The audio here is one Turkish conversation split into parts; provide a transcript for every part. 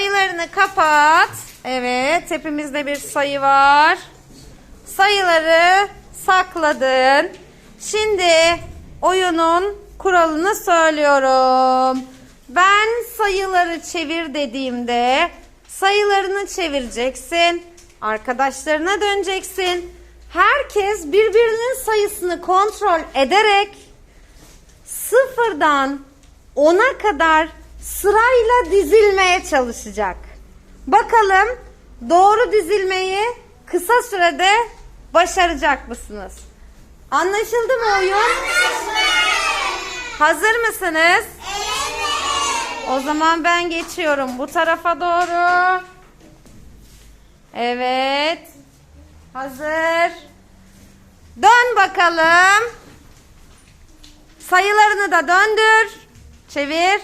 sayılarını kapat. Evet hepimizde bir sayı var. Sayıları sakladın. Şimdi oyunun kuralını söylüyorum. Ben sayıları çevir dediğimde sayılarını çevireceksin. Arkadaşlarına döneceksin. Herkes birbirinin sayısını kontrol ederek sıfırdan ona kadar sırayla dizilmeye çalışacak. Bakalım doğru dizilmeyi kısa sürede başaracak mısınız? Anlaşıldı mı oyun? Hazır mısınız? O zaman ben geçiyorum bu tarafa doğru. Evet. Hazır. Dön bakalım. Sayılarını da döndür. Çevir.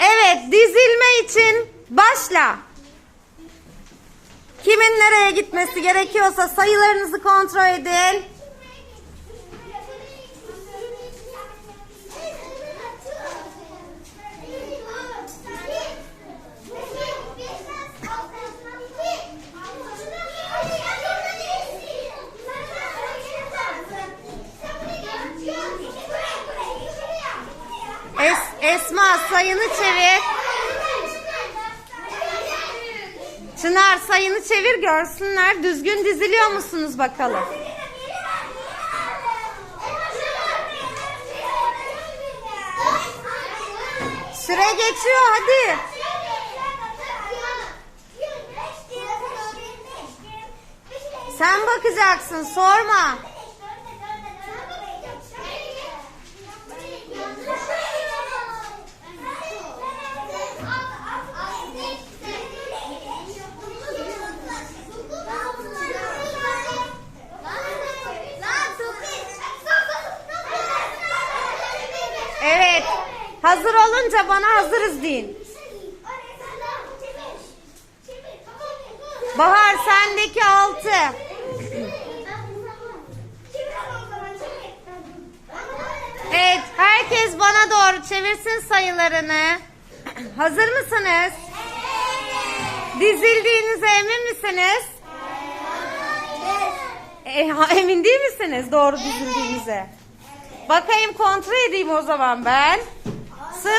Evet, dizilme için başla. Kimin nereye gitmesi gerekiyorsa sayılarınızı kontrol edin. Esma sayını çevir. Çınar sayını çevir görsünler. Düzgün diziliyor musunuz bakalım. Süre geçiyor hadi. Sen bakacaksın sorma. Evet. Hazır olunca bana hazırız deyin. Bahar sendeki altı. Evet, herkes bana doğru çevirsin sayılarını. Hazır mısınız? Dizildiğinize emin misiniz? E, emin değil misiniz doğru dizildiğinize? Bakayım kontrol edeyim o zaman ben. 0,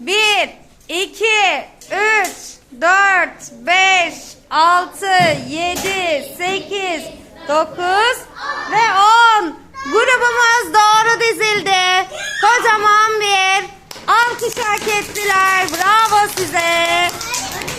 1, 2, 3, 4, 5, 6, 7, 8, 9 ve 10. Grubumuz doğru dizildi. Kocaman bir alkış hak ettiler. Bravo size.